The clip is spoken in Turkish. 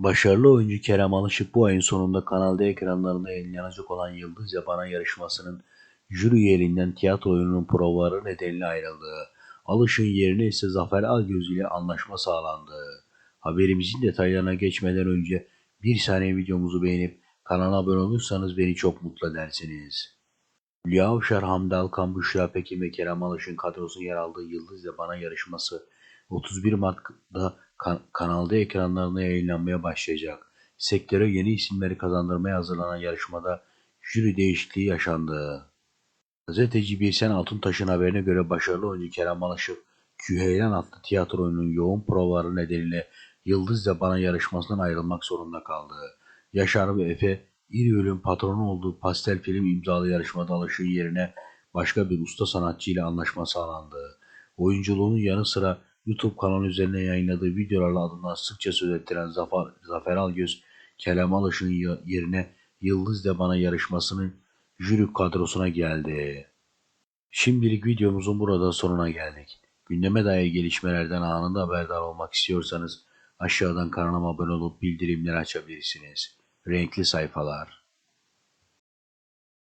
Başarılı oyuncu Kerem Alışık bu ayın sonunda Kanal D ekranlarında yayınlanacak olan Yıldız Yabana yarışmasının jüri üyeliğinden tiyatro oyununun provaları nedeniyle ayrıldı. Alışık'ın yerine ise Zafer Algöz ile anlaşma sağlandı. Haberimizin detaylarına geçmeden önce bir saniye videomuzu beğenip kanala abone olursanız beni çok mutlu edersiniz. Hülya Avşar, Hamdi Alkan, Büşra Pekin ve Kerem Alışık'ın kadrosunun yer aldığı Yıldız Yabana yarışması 31 Mart'ta kan- Kanal D ekranlarında yayınlanmaya başlayacak. Sektöre yeni isimleri kazandırmaya hazırlanan yarışmada jüri değişikliği yaşandı. Gazeteci Birsen Altuntaş'ın haberine göre başarılı oyuncu Kerem Alışık, Küheylan adlı tiyatro oyununun yoğun provaları nedeniyle Yıldız Yabana yarışmasından ayrılmak zorunda kaldı. Yaşar ve Efe, İriöl'ün patronu olduğu pastel film imzalı yarışmada Alışık'ın yerine başka bir usta sanatçı ile anlaşma sağlandı. Oyunculuğunun yanı sıra YouTube kanalı üzerine yayınladığı videolarla adından sıkça söz ettiren Zafer, Zafer Algöz, Kerem Alışık'ın ya- yerine Yıldız Yabana yarışmasının jüri kadrosuna geldi. Şimdilik videomuzun burada sonuna geldik. Gündeme dair gelişmelerden anında haberdar olmak istiyorsanız aşağıdan kanalıma abone olup bildirimleri açabilirsiniz. Renkli sayfalar.